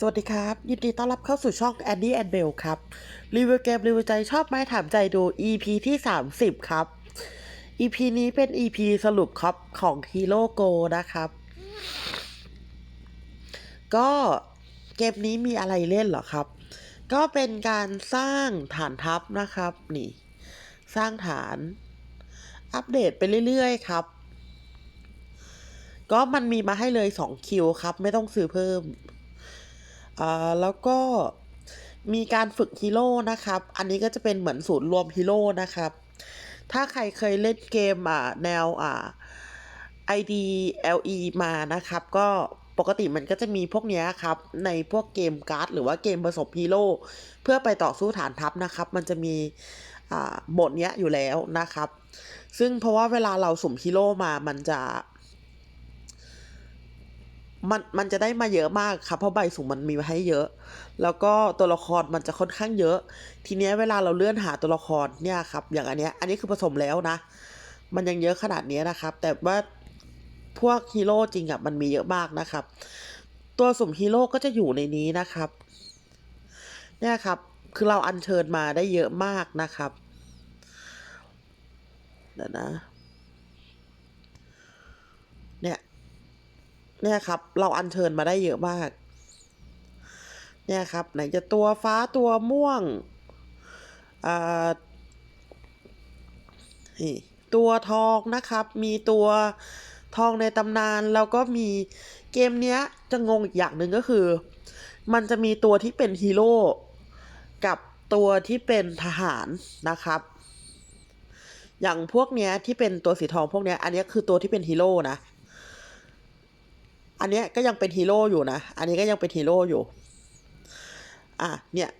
สวัสดีครับ ยินดีต้อนรับเข้าสู่ช่อง Andy and Bell ครับ รีวิวเกมรีวิวใจชอบไหมถามใจดู EP ที่ 30 ครับ EP นี้เป็น EP สรุปครับของ Hero Go นะครับ ก็เกมนี้มีอะไรเล่นเหรอครับ ก็เป็นการสร้างฐานทัพนะครับ นี่ สร้างฐาน อัปเดตไปเรื่อยๆ ครับ ก็มันมีมาให้เลย 2 คิวครับ ไม่ต้องซื้อเพิ่ม อ่าแล้วก็มีการฝึกฮีโร่นะครับ อันนี้ก็จะเป็นเหมือนศูนย์รวมฮีโร่นะครับ ถ้าใครเคยเล่นเกมอ่าแนวอ่า IDLE มานะครับ ก็ปกติมันก็จะมีพวกเนี้ยครับ ในพวกเกมการ์ดหรือว่าเกมผสมฮีโร่เพื่อไปต่อสู้ฐานทัพนะครับ มันจะมีอ่าโหมดเนี้ยอยู่แล้วนะครับ ซึ่งเพราะว่าเวลาเราสุ่มฮีโร่มามันจะ มันมันจะได้มาเยอะมากครับเพราะใบสุ่มมันมีมาให้เยอะ แล้วก็ตัวละครมันจะค่อนข้างเยอะ ทีเนี้ยเวลาเราเลื่อนหาตัวละครเนี่ยครับ อย่างอันเนี้ยอันนี้คือผสมแล้วนะ มันยังเยอะขนาดเนี้ยนะครับ แต่ว่าพวกฮีโร่จริงอะมันมีเยอะมากนะครับ ตัวสุ่มฮีโร่ก็จะอยู่ในนี้นะครับ เนี่ยครับ คือเราอัญเชิญมาได้เยอะมากนะครับเดี๋ยวนะ เนี่ย เนี่ยครับ เราอัญเชิญมาได้เยอะมาก เนี่ยครับ ไหนจะตัวฟ้าตัวม่วงอ่าตัวทองนะครับ มีตัวทองในตำนาน แล้วก็มีเกมเนี้ย จะงงอีกอย่างหนึ่งก็คือ มันจะมีตัวที่เป็นฮีโร่กับตัวที่เป็นทหารนะครับ อย่างพวกเนี้ยที่เป็นตัวสีทองพวกเนี้ย อันนี้คือตัวที่เป็นฮีโร่นะ อันเนี้ยก็ยังเป็นฮีโร่อยู่นะ อันนี้ก็ยังเป็นฮีโร่อยู่ อะ เนี่ย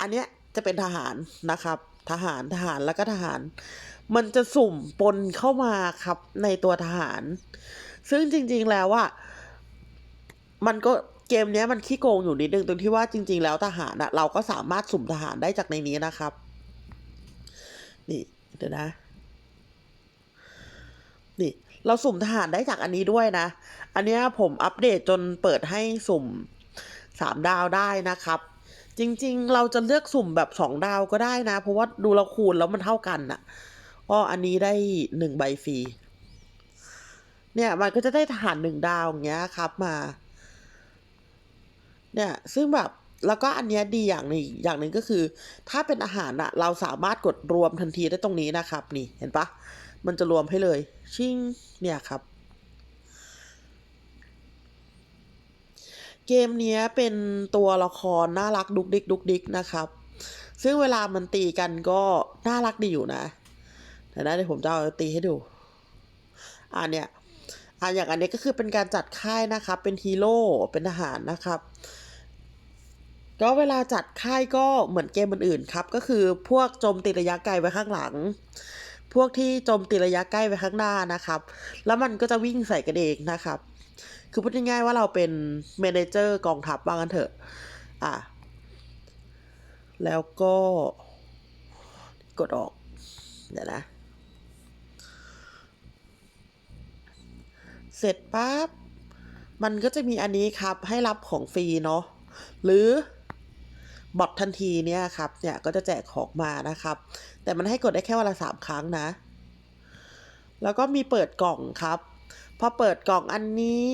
อันเนี้ยจะเป็นทหารนะครับ ทหาร ทหาร แล้วก็ทหาร มันจะสุ่มปนเข้ามาครับในตัวทหาร ซึ่งจริง ๆ แล้วอะมันก็เกมเนี้ยมันขี้โกงอยู่นิดนึงตรงที่ว่าจริง ๆ แล้วทหารอะเราก็สามารถสุ่มทหารได้จากในนี้นะครับ นี่ เดี๋ยวนะ นี่ เราสุ่มทหารได้จากอันนี้ด้วยนะ อันเนี้ยผมอัปเดตจนเปิดให้สุ่มสามดาวได้นะครับ จริงๆ เราจะเลือกสุ่มแบบสองดาวก็ได้นะ เพราะว่าดูเราคูณแล้วมันเท่ากันน่ะอ้ออันนี้ได้หนึ่งใบฟรีเนี่ยมันก็จะได้ทหารหนึ่งดาวอย่างเงี้ยครับมา เนี่ยซึ่งแบบแล้วก็อันเนี้ยดีอย่างหนึงอย่างหนึ่งก็คือ ถ้าเป็นอาหารอะเราสามารถกดรวมทันทีได้ตรงนี้นะครับ นี่เห็นปะมันจะรวมให้เลย ชิงเนี่ยครับ เกมนี้เป็นตัวละครน่ารักดุกดิกดุกดิกนะครับ ซึ่งเวลามันตีกันก็น่ารักดีอยู่นะแต่นะเดี๋ยวผมจะเอาตีให้ดู อ่าเนี่ยอ่าอย่างอันนี้ก็คือเป็นการจัดค่ายนะครับ เป็นฮีโร่เป็นทหารนะครับก็เวลาจัดค่ายก็เหมือนเกมอื่นๆครับ ก็คือพวกโจมตีระยะไกลไว้ข้างหลัง พวกที่โจมตีระยะใกล้ไว้ข้างหน้านะครับ แล้วมันก็จะวิ่งใส่กันเองนะครับ คือพูดง่ายๆว่าเราเป็นเมเนเจอร์กองทัพว่างันเถอะ อะ แล้วก็ กดออก เดี๋ยวนะ เสร็จปั๊บ มันก็จะมีอันนี้ครับให้รับของฟรีเนาะ หรือ บอททันทีเนี่ยครับเนี่ยก็จะแจกของมานะครับ แต่มันให้กดได้แค่วันละสามครั้งนะ แล้วก็มีเปิดกล่องครับพอเปิดกล่องอันนี้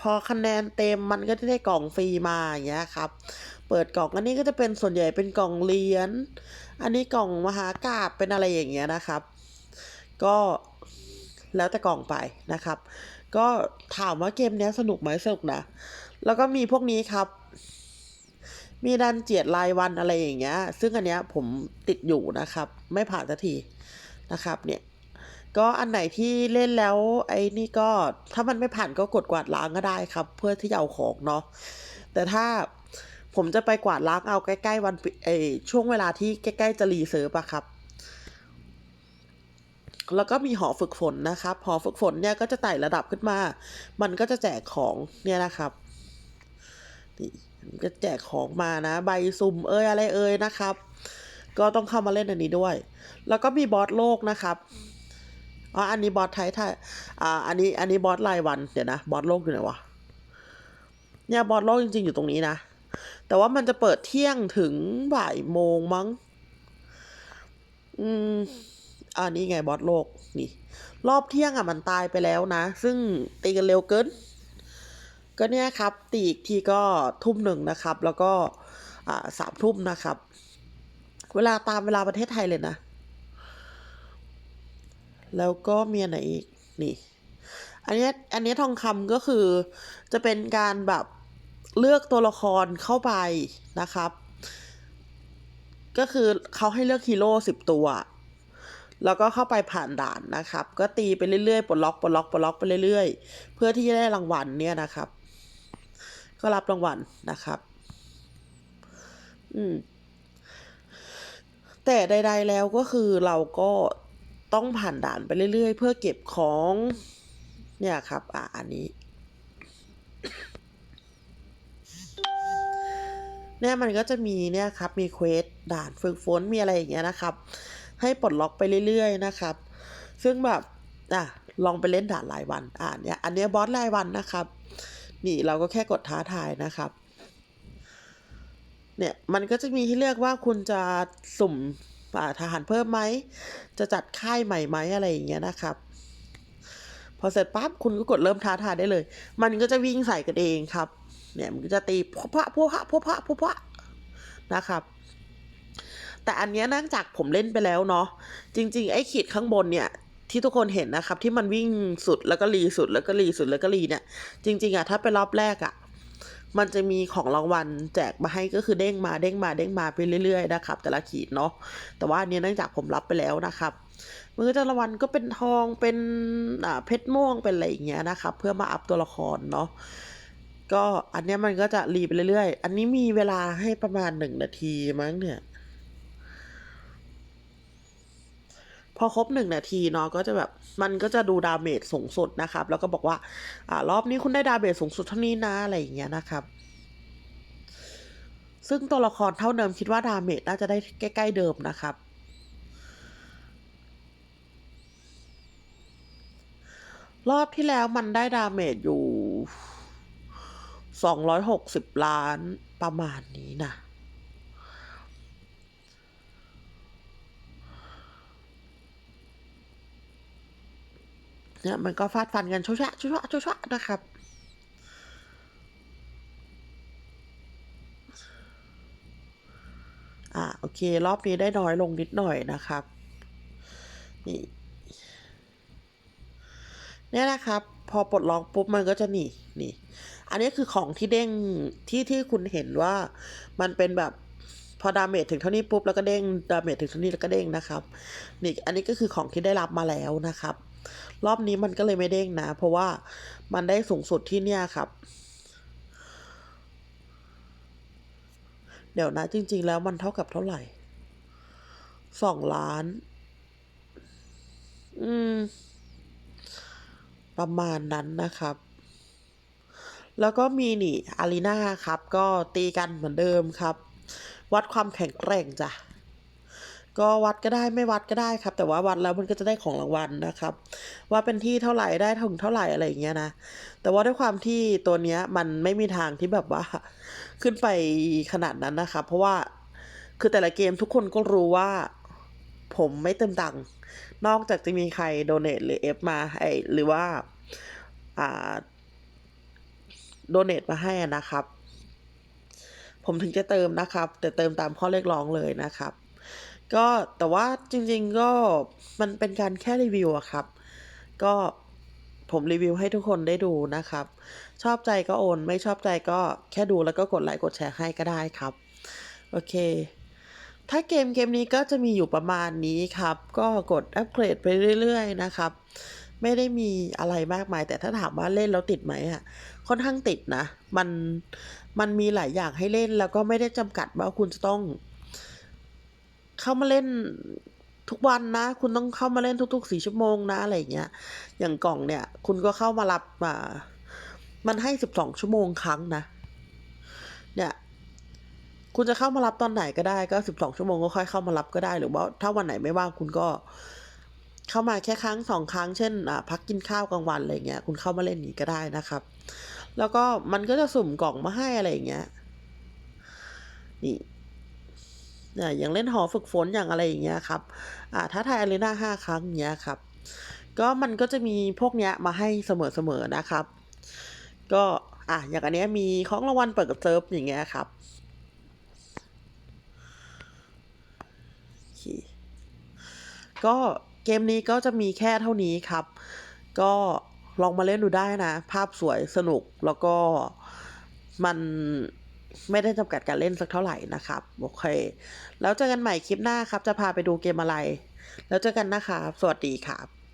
พอคะแนนเต็มมันก็จะได้กล่องฟรีมาอย่างเงี้ยครับ เปิดกล่องอันนี้ก็จะเป็นส่วนใหญ่เป็นกล่องเหรียญอันนี้กล่องมหากาบเป็นอะไรอย่างเงี้ยนะครับ ก็แล้วแต่กล่องไปนะครับ ก็ถามว่าเกมนี้สนุกไหมสนุกนะ แล้วก็มีพวกนี้ครับ มีดันเจียดรายวันอะไรอย่างเงี้ย ซึ่งอันเนี้ยผมติดอยู่นะครับ ไม่ผ่านสักทีนะครับเนี่ยก็อันไหนที่เล่นแล้ว ไอ้นี่ก็ถ้ามันไม่ผ่านก็กดกวาดล้างก็ได้ครับ เพื่อที่จะเอาของเนาะแต่ถ้าผมจะไปกวาดล้างเอาใกล้ๆวันปิเอช่วงเวลาที่ใกล้ๆจะรีเซิร์ฟอะครับ แล้วก็มีหอฝึกฝนนะครับ หอฝึกฝนเนี่ยก็จะไต่ระดับขึ้นมา มันก็จะแจกของเนี่ยนะครับนี่ ก็แจกของมานะ ใบสุ่มเอ้ยอะไรเอ้ยนะครับ ก็ต้องเข้ามาเล่นอันนี้ด้วย แล้วก็มีบอสโลกนะครับอ๋ออันนี้บอสไทยไทยอ่าอันนี้อันนี้บอสรายวันเดี๋ยวนะบอสโลกอยู่ไหนวะเนี่ยบอสโลกจริง ๆ อยู่ตรงนี้นะแต่ว่ามันจะเปิดเที่ยงถึงบ่ายโมงมั้ง อืมอ่านี่ไงบอสโลกนี่ รอบเที่ยงอะมันตายไปแล้วนะ ซึ่งตีกันเร็วเกิน ก็เนี่ยครับ ตีอีกทีก็ทุ่มหนึ่งนะครับ แล้วก็สามทุ่มนะครับ เวลาตามเวลาประเทศไทยเลยนะ แล้วก็มีอันไหนอีกนี่ อันนี้อันนี้ทองคำก็คือจะเป็นการแบบเลือกตัวละครเข้าไปนะครับ ก็คือเขาให้เลือกฮีโร่สิบตัว แล้วก็เข้าไปผ่านด่านนะครับ ก็ตีไปเรื่อยๆปลดล็อกปลดล็อกปลดล็อกไปเรื่อยๆ เพื่อที่จะได้รางวัลเนี่ยนะครับ ก็รับรางวัลนะครับ อืม แต่ใด ๆ แล้วก็คือเราก็ต้องผ่านด่านไปเรื่อย ๆ เพื่อเก็บของ เนี่ยครับ อะอันนี้เนี่ยมันก็จะมีเนี่ยครับ มีเควสด่านฝึกฝนมีอะไรอย่างเงี้ยนะครับ ให้ปลดล็อกไปเรื่อยๆนะครับ ซึ่งแบบอะลองไปเล่นด่านรายวัน อ่าเนี่ยอันเนี้ยบอสรายวันนะครับ นี่เราก็แค่กดท้าทายนะครับ เนี่ยมันก็จะมีให้เลือกว่าคุณจะสุ่มทหารเพิ่มไหม จะจัดค่ายใหม่ไหมอะไรอย่างเงี้ยนะครับ พอเสร็จปั๊บคุณก็กดเริ่มท้าทายได้เลย มันก็จะวิ่งใส่กันเองครับ เนี่ยมันก็จะตีพวพะพวพะพวพะพวพะนะครับ แต่อันเนี้ยเนื่องจากผมเล่นไปแล้วเนาะ จริง ๆ ไอ้ขีดข้างบนเนี่ย ที่ทุกคนเห็นนะครับ ที่มันวิ่งสุดแล้วก็รีสุดแล้วก็รีสุดแล้วก็รีเนี่ย จริง ๆอะถ้าเป็นรอบแรกอะมันจะมีของรางวัลแจกมาให้ก็คือเด้งมาเด้งมาเด้งมาไปเรื่อยๆนะครับ แต่ละขีดเนาะแต่ว่าอันเนี้ยเนื่องจากผมรับไปแล้วนะครับมือแต่ละวันก็เป็นทองเป็นอ่าเพชรม่วงเป็นอะไรอย่างเงี้ยนะครับ เพื่อมาอัพตัวละครเนาะก็อันเนี้ยมันก็จะรีไปเรื่อยๆ อันนี้มีเวลาให้ประมาณหนึ่งนาทีมั้งเนี่ย พอครบหนึ่งนาทีเนาะก็จะแบบมันก็จะดูดาเมจสูงสุดนะครับ แล้วก็บอกว่าอ่ารอบนี้คุณได้ดาเมจสูงสุดเท่านี้นะอะไรอย่างเงี้ยนะครับ ซึ่งตัวละครเท่าเดิมคิดว่าดาเมจน่าจะได้ใกล้ๆเดิมนะครับรอบที่แล้วมันได้ดาเมจอยู่สองร้อยหกสิบล้านประมาณนี้นะ เนี่ยมันก็ฟาดฟันกันชุชะชุชะชุชะนะครับ อ่าโอเค รอบนี้ได้น้อยลงนิดหน่อยนะครับ นี่เนี่ยนะครับ พอปลดล็อกปุ๊บมันก็จะนี่นี่ อันนี้คือของที่เด้งที่ที่คุณเห็นว่ามันเป็นแบบพอดาเมจถึงเท่านี้ปุ๊บแล้วก็เด้งดาเมจถึงเท่านี้แล้วก็เด้งนะครับ นี่อันนี้ก็คือของที่ได้รับมาแล้วนะครับ รอบนี้มันก็เลยไม่เด้งนะ เพราะว่ามันได้สูงสุดที่เนี่ยครับ เดี๋ยวนะจริง ๆ แล้วมันเท่ากับเท่าไหร่สองล้าน อืม ประมาณนั้นนะครับ แล้วก็มีนี่อารีนาครับ ก็ตีกันเหมือนเดิมครับ วัดความแข็งแกร่งจ้ะ ก็วัดก็ได้ไม่วัดก็ได้ครับ แต่ว่าวัดแล้วมันก็จะได้ของรางวัลนะครับ ว่าเป็นที่เท่าไหร่ได้ถึงเท่าไหร่อะไรอย่างเงี้ยนะแต่ว่าด้วยความที่ตัวเนี้ยมันไม่มีทางที่แบบว่า ขึ้นไปขนาดนั้นนะครับเพราะว่าคือแต่ละเกมทุกคนก็รู้ว่า ผมไม่เติมตังค์นอกจากจะมีใครโดเน a หรือเอฟมาให้หรือว่าอ่าโดเน a มาให้นะครับ ผมถึงจะเติมนะครับ แต่เติมตามข้อเรียกร้องเลยนะครับ ก็แต่ว่าจริงๆก็มันเป็นการแค่รีวิวอะครับ ก็ผมรีวิวให้ทุกคนได้ดูนะครับ ชอบใจก็โอน ไม่ชอบใจก็แค่ดูแล้วก็กดไลค์กดแชร์ให้ก็ได้ครับ โอเค ถ้าเกมเกมนี้ก็จะมีอยู่ประมาณนี้ครับ ก็กดอัปเกรดไปเรื่อย ๆ นะครับ ไม่ได้มีอะไรมากมาย แต่ถ้าถามว่าเล่นแล้วติดไหมอะค่อนข้างติดนะ มันมันมีหลายอย่างให้เล่นแล้วก็ไม่ได้จำกัดว่าคุณจะต้อง เข้ามาเล่นทุกวันนะ คุณต้องเข้ามาเล่นทุกๆสี่ชั่วโมงนะอะไรอย่างเงี้ย อย่างกล่องเนี่ย คุณก็เข้ามารับมา มันให้สิบสองชั่วโมงครั้งนะ เนี่ย คุณจะเข้ามารับตอนไหนก็ได้ก็สิบสองชั่วโมงก็ค่อยเข้ามารับก็ได้หรือว่า ถ้าวันไหนไม่ว่างคุณก็ เข้ามาแค่ครั้งสองครั้งเช่นอ่าพักกินข้าวกลางวันอะไรเงี้ยคุณเข้ามาเล่นนี้ก็ได้นะครับ แล้วก็มันก็จะสุ่มกล่องมาให้อะไรอย่างเงี้ย นี่ อย่างเล่นหอฝึกฝนอย่างอะไรอย่างเงี้ยครับอ่าท้าทายอารีนาห้าครั้งอย่างเงี้ยครับ ก็มันก็จะมีพวกเนี้ยมาให้เสมอๆนะครับ ก็อะอย่างอันเนี้ยมีของรางวัลเปิดกับเซิร์ฟอย่างเงี้ยครับก็เกมนี้ก็จะมีแค่เท่านี้ครับ ก็ลองมาเล่นดูได้นะ ภาพสวยสนุกแล้วก็มัน ไม่ได้จำกัดการเล่นสักเท่าไหร่นะครับ โอเค แล้วเจอกันใหม่คลิปหน้าครับ จะพาไปดูเกมอะไร แล้วเจอกันนะครับ สวัสดีครับ